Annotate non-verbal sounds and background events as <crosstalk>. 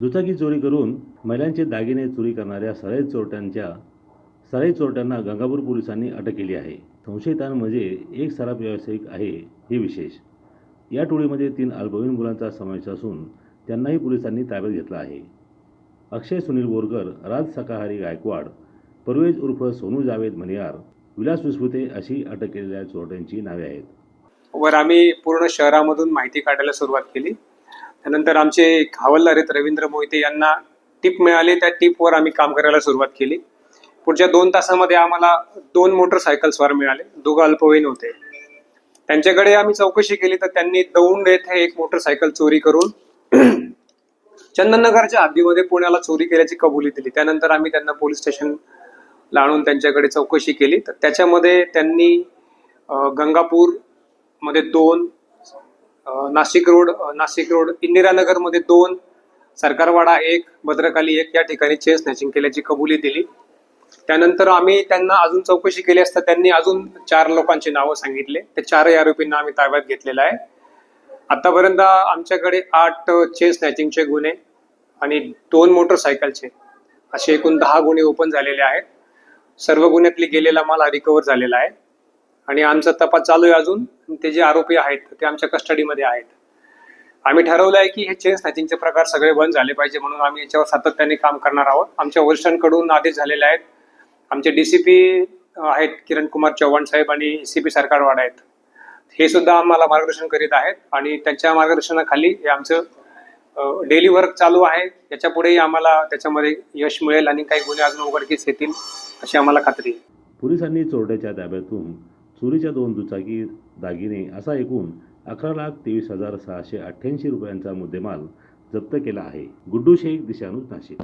दुचाकी चोरी करून महिलांचे दागिने चोरी करणाऱ्या सराई चोरट्यांच्या सराई चोरट्यांना गंगापूर पोलिसांनी अटक केली आहे. संशयितांमध्ये म्हणजे एक सराफ व्यावसायिक आहे हे विशेष. या टोळीमध्ये तीन अल्पवयीन मुलांचा समावेश असून त्यांनाही पोलिसांनी ताब्यात घेतला आहे. अक्षय सुनील बोरकर राज सकाहारी गायकवाड परवेज उर्फ सोनू जावेद मनियार विलास विस्फुते अशी अटक केलेल्या चोरट्यांची नावे आहेत. वर आम्ही पूर्ण शहरामधून माहिती काढायला सुरुवात केली. त्यानंतर आमचे हवालदार आहेत रवींद्र मोहिते यांना टिप मिळाली. त्या टिपवर आम्ही काम करायला सुरुवात केली. पुढच्या दोन तासामध्ये आम्हाला दोन मोटरसायकल्सवर मिळाले. दोघं अल्पवयीन होते. त्यांच्याकडे आम्ही चौकशी केली तर त्यांनी दौंड येथे एक मोटरसायकल चोरी करून <clears throat> चंदननगरच्या हद्दीमध्ये पुण्याला चोरी केल्याची कबुली दिली. त्यानंतर आम्ही त्यांना पोलीस स्टेशनला आणून त्यांच्याकडे चौकशी केली. तर त्याच्यामध्ये त्यांनी गंगापूरमध्ये दोन नाशिक रोड नाशिक रोड इंदिरानगरमध्ये दोन सरकारवाडा एक भद्रकाली एक या ठिकाणी चेन स्नॅचिंग केल्याची कबुली दिली. त्यानंतर आम्ही त्यांना अजून चौकशी केली असता त्यांनी अजून चार लोकांची नावं सांगितले. त्या चारही आरोपींना आम्ही ताब्यात घेतलेलं आहे. आतापर्यंत आमच्याकडे आठ चेन स्नॅचिंगचे गुन्हे आणि दोन मोटरसायकलचे असे एकूण दहा गुन्हे ओपन झालेले आहेत. सर्व गुन्ह्यातली गेलेला माल रिकवर झालेला आहे. आणि आमचा तपास चालू आहे अजून. ते जे आरोपी आहेत ते आमच्या कस्टडीमध्ये आहेत. आम्ही ठरवलं आहे की हे चेन स्नॅचिंगचे प्रकार सगळे बंद झाले पाहिजे म्हणून आम्ही याच्यावर सातत्याने काम करणार आहोत. आमच्या वरिष्ठांकडून आदेश झालेले आहेत. आमचे डीसीपी आहेत किरण कुमार चव्हाण साहेब आणि सी पी सरकारवाड आहेत. हे सुद्धा आम्हाला मार्गदर्शन करीत आहेत आणि त्यांच्या मार्गदर्शनाखाली हे आमचं डेली वर्क चालू आहे. याच्या पुढेही आम्हाला त्याच्यामध्ये यश मिळेल आणि काही गुन्हे अजून उघडकीस येतील अशी आम्हाला खात्री आहे. पोलिसांनी चोरट्याच्या ताब्यातून चोरीच्या दोन दुचाकी दागिने असा एकूण अकरा लाख तेवीस हजार सहाशे अठ्ठ्याऐंशी रुपयांचा मुद्देमाल जप्त केला आहे. गुड्डू शेख दिशानूज नाशिक.